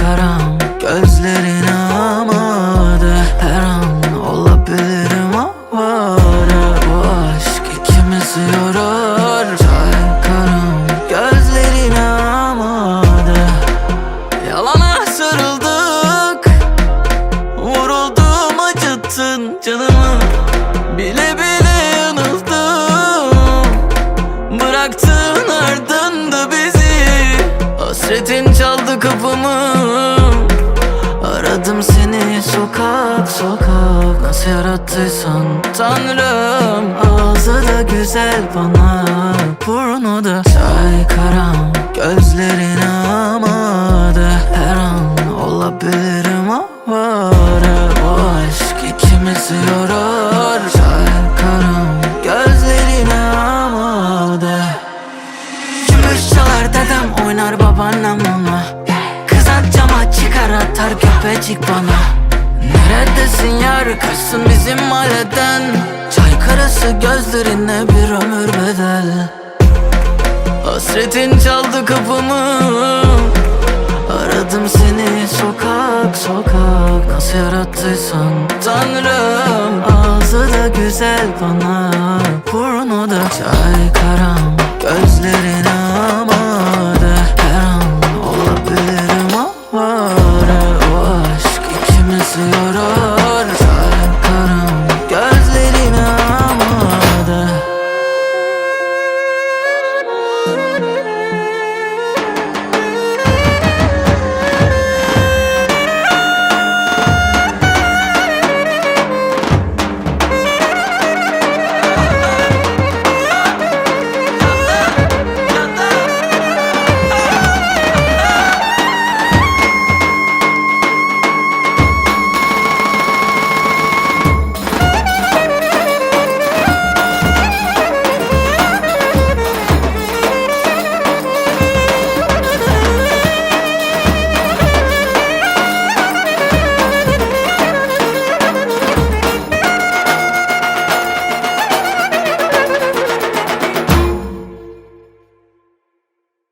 것처럼 bana Burnu da çay karam. Gözlerin amadı Her an olabilirim avara Bu aşk ikimizi yorar Çay karam. Gözlerin amadı. Gümüş çalar dedem oynar babaannem onunla Kız at cama çıkar atar köpecik bana Neredesin yar? Kaçsın bizim mahalleden. Çay karası gözlerine bir ömür bedel. Hasretin çaldı kapımı. Aradım seni sokak sokak. Nasıl yarattıysan Tanrım. Ağzı da güzel bana. Burnu da çay karam. Gözlerine